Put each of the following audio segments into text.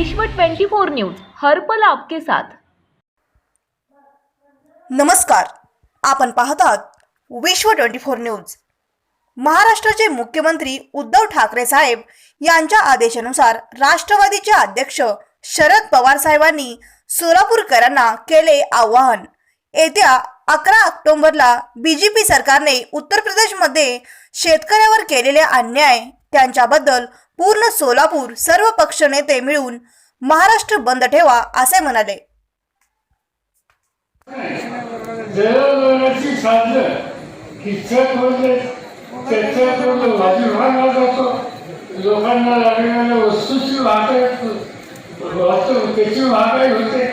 विश्व 24 न्यूज हर्पल आपके साथ. नमस्कार. आपण पाहत आहात विश्व ट्वेंटी फोर न्यूज. महाराष्ट्राचे मुख्यमंत्री उद्धव ठाकरे साहेब यांच्या आदेशानुसार राष्ट्रवादीचे अध्यक्ष शरद पवार साहेबांनी सोलापूरकरांना केले आवाहन. येत्या अकरा ऑक्टोबरला बीजेपी सरकारने उत्तर प्रदेशमध्ये शेतकऱ्यावर केलेले अन्याय त्यांच्याबद्दल पूर्ण सोलापूर सर्व पक्ष नेते मिळून महाराष्ट्र बंद ठेवा असे म्हणाले. म्हणजे लोकांना लागणाऱ्या वस्तूची महागाई वाहतूक त्याची महागाई होते.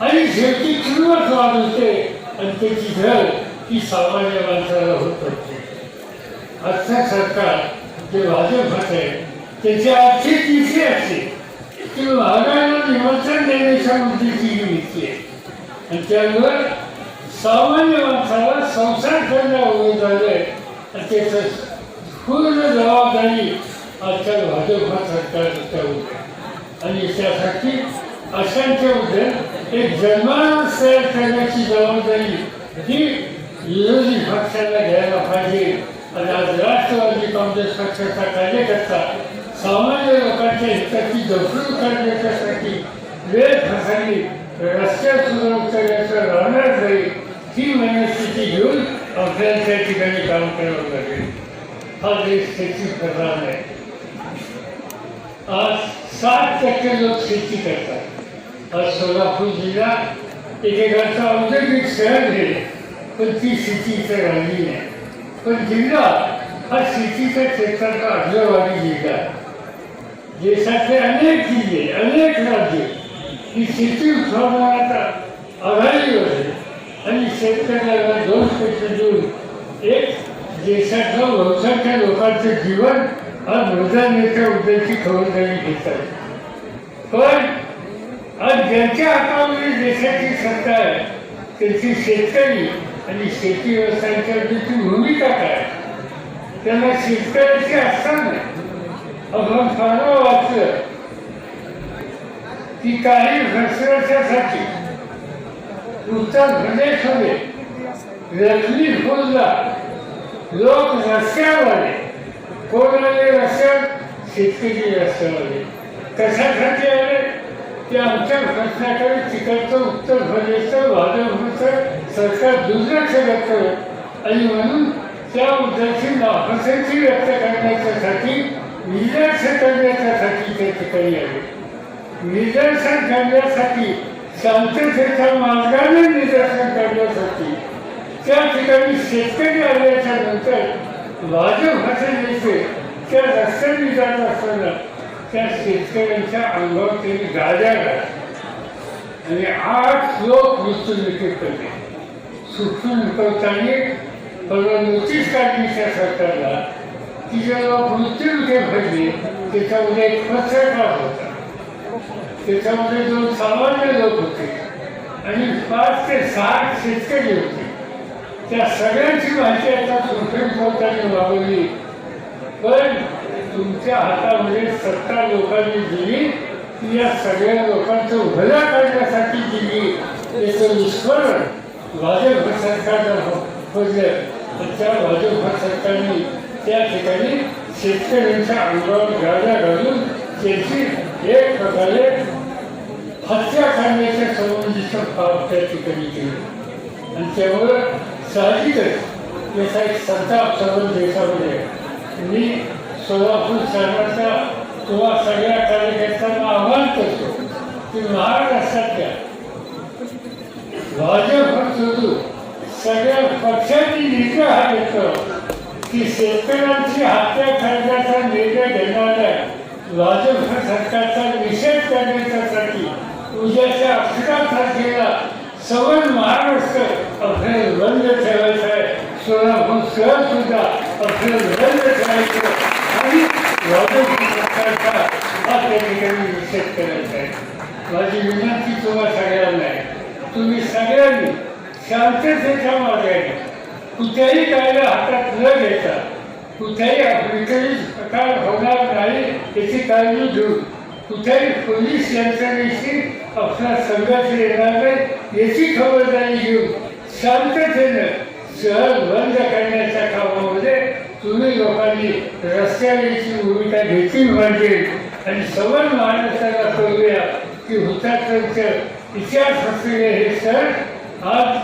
आणि शेवटी तीव्रच वाद होते आणि त्याची झळ ही सामान्य माणसाला होत असते. आजचं सरकार जे भाजप आहे त्याची आर्थिक नीती असते ती महागाईला निमंत्रण देण्याच्या मुद्द्याची ही नीती आहे. आणि त्यामुळे सामान्य माणसाला संसार करणं अवघड झालंय आणि त्याचं पूर्ण जबाबदारी आजच्या भाजपा सरकार आणि त्यासाठी अशांच्या उद्या एक जनमानस तयार करण्याची जबाबदारी ही विरोधी पक्षाला घ्यायला पाहिजे. आणि आज राष्ट्रवादी काँग्रेस पक्षाचा कार्यकर्ता सामान्य लोकांच्या हिताची जपणूक करण्याच्यासाठी वेळ प्रसंगी रस्त्या सुद्धा राहणार नाही. ही मनस्थिती घेऊन आपल्याला त्या ठिकाणी काम करावं लागेल. हा देश शेती प्रधान आहे. आज साठ टक्के लोक शेती करतात. आज सोलापूर जिल्हा एकेकाचं औद्योगिक शहर आहे पण ती शेती इथं राहिली नाही. पण जिल्हा हा शेतीच्या क्षेत्राचा अग्रवादी जिल्हा आहे. देशाचे अनेक जिल्हे अनेक राज्य ही शेती उत्पादनात आघाडीवर आहे आणि शेतकऱ्याला दोन पैसे देऊन एक देशाच्या बहुसंख्य लोकांचं जीवन हा मृदानेच्या उद्याची खबरदारी घेतात पण आज ज्यांच्या हातामध्ये देशाची सत्ता आहे त्याची शेतकरी आणि शेती व्यवसायाच्या भूमिका काय त्यांना शेतकऱ्याची असताना नाही फार वाचलं. की काही वर्षासाठी उत्तर होणे रत्नी फुलला लोक रस्त्यावर आले. कोण आले रस्त्यावर शेतकरी रस्त्यावर आले. कशासाठी आले? ते आमच्या प्रश्नाकडे तिकडचं उत्तर प्रदेशचं भाजपचं सरकार दुर्लक्ष करतं. आणि म्हणून त्या मुद्द्याची नापसंती व्यक्त करण्याच्यासाठी निदर्शन करण्यासाठी ते ठिकाणी आले निदर्शन करण्यासाठी शांततेच्या मार्गाने निदर्शन करण्यासाठी त्या ठिकाणी शेतकरी आल्याच्यानंतर भाजपचे नेते त्या रस्त्याने जात असताना त्या शेतकऱ्यांच्या अंगावर त्यांनी गाड्या. आणि आठ लोक मृत्यू निश्चित करते सुटून मुकवताना परवा नोटीस काढली त्या सरकारला तिच्या जेव्हा मृत्यू त्याच्यामध्ये एक पत्रकार होता त्याच्यामध्ये दोन सामान्य लोक होते आणि पाच ते साठ शेतकरी होते त्या सगळ्यांची माहिती आता सुप्रीम कोर्टाने मागवली पण तुमच्या हातामध्ये सत्ता लोकांनी दिली ती या सगळ्या लोकांचं भलं करण्यासाठी दिली त्याचं विस्मरण भाजप सरकारनं खोजलं त्या भाजप सरकारने त्या ठिकाणी शेतकऱ्यांच्या अंगावर गाड्या घालून त्याची एक प्रकारे हत्या करण्याच्या संबंधीचं भाव त्या ठिकाणी केलं. आणि त्यामुळं साहजिकच याचा एक संताप सर्व देशामध्ये मी सोलापूर शहराचा किंवा सगळ्या कार्यकर्त्यांना आव्हान करतो की महाराष्ट्रातल्या भाजप सोडून सगळ्या पक्षांनी निर्णय हा घेतो की शेतकऱ्यांची हत्या करण्याचा निर्णय घेणाऱ्या भाजप सरकारचा निषेध करण्यासाठी उद्याच्या अठरा तारखेला सवन महाराष्ट्र अखेर बंद ठेवायचं आहे. सोलापूर शहर सुद्धा अखेर बंद ठेवायचं आणि भाजप सरकारचा हा त्या ठिकाणी निषेध करायचा आहे. माझी विनंती तुम्हा सगळ्यांना आहे. तुम्ही सगळ्यांनी शांततेच्या मार्गाने कुठल्याही कायदा हातात न घेता कुठल्याही विपरीत प्रकार होणार नाही याची काळजी घेऊन कुठेही पोलीस यंत्रणेशी आपला संघर्ष येणार नाही याची खबरदारी घेऊन शांततेनं शहर बंद करण्याच्या कामामध्ये तुम्ही लोकांनी रस्त्यावरची भूमिका घेतली पाहिजे. आणि सवन महाराष्ट्राला कळूया की हुतात्म्यांचं इतिहास असलेले हे सण आज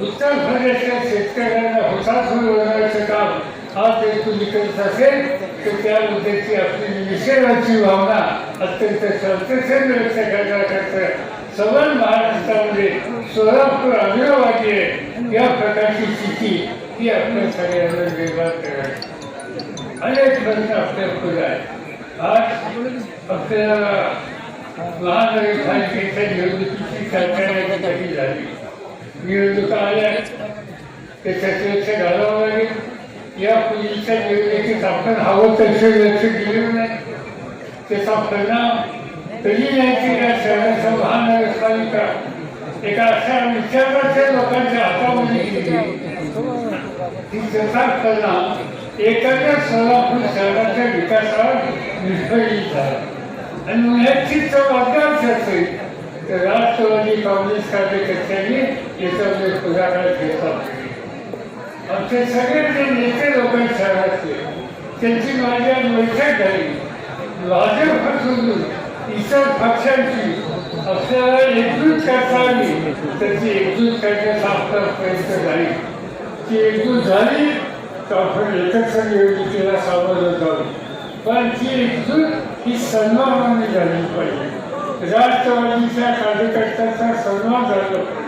उत्तर प्रदेशच्या शेतकऱ्यांना हुतात्मा बनवण्याचं काम आज जर तुम्ही करत असेल तर त्याबद्दलची आपली निषेधाची भावना अत्यंत शांततेने व्यक्त करण्याकरता सबल महाराष्ट्रामध्ये सोलापूर अग्रवादी आहे. या प्रकारची स्थिती ही आपल्या सगळ्यांना निर्माण करायची अनेक प्रश्न आपल्या पुढे आहेत. आज आपल्याला महानगरपालिकेच्या निवडणुकीची सरकारची झाली? निवडणुका आल्या त्याच्यात लक्ष घालावं लागेल या पूर्वीच्या निवडणुकीत आपण हवं तसं लक्ष दिलेलं नाही. त्याचा परिणाम तरी नाही की या शहराच्या महानगरपालिका एका अशा विचाराच्या लोकांच्या हातामध्ये त्याचा परिणाम एखाद्या सोलापूर शहराच्या विकासावर विस्कळीत झाला. आणि मग ह्याची जबाबदार असेल तर राष्ट्रवादी काँग्रेस कार्यकर्त्यांनी त्याच्यामध्ये पुढाकार घेतला आमचे सगळे जे नेते लोक आहेत शहरातले त्यांची माझ्या बैठक झाली लाजर सोडून इतर पक्षांची आपल्याला एकजूट करता आली त्याची एकजूट करण्याचा आपला प्रयत्न झाली. ती एकजूट झाली तर आपण एकत्र निवडणुकीला सामोरं जाऊ. पण ती एकजूट ही सन्मानाने झाली पाहिजे. राष्ट्रवादीच्या कार्यकर्त्यांचा सन्मान झाला पाहिजे.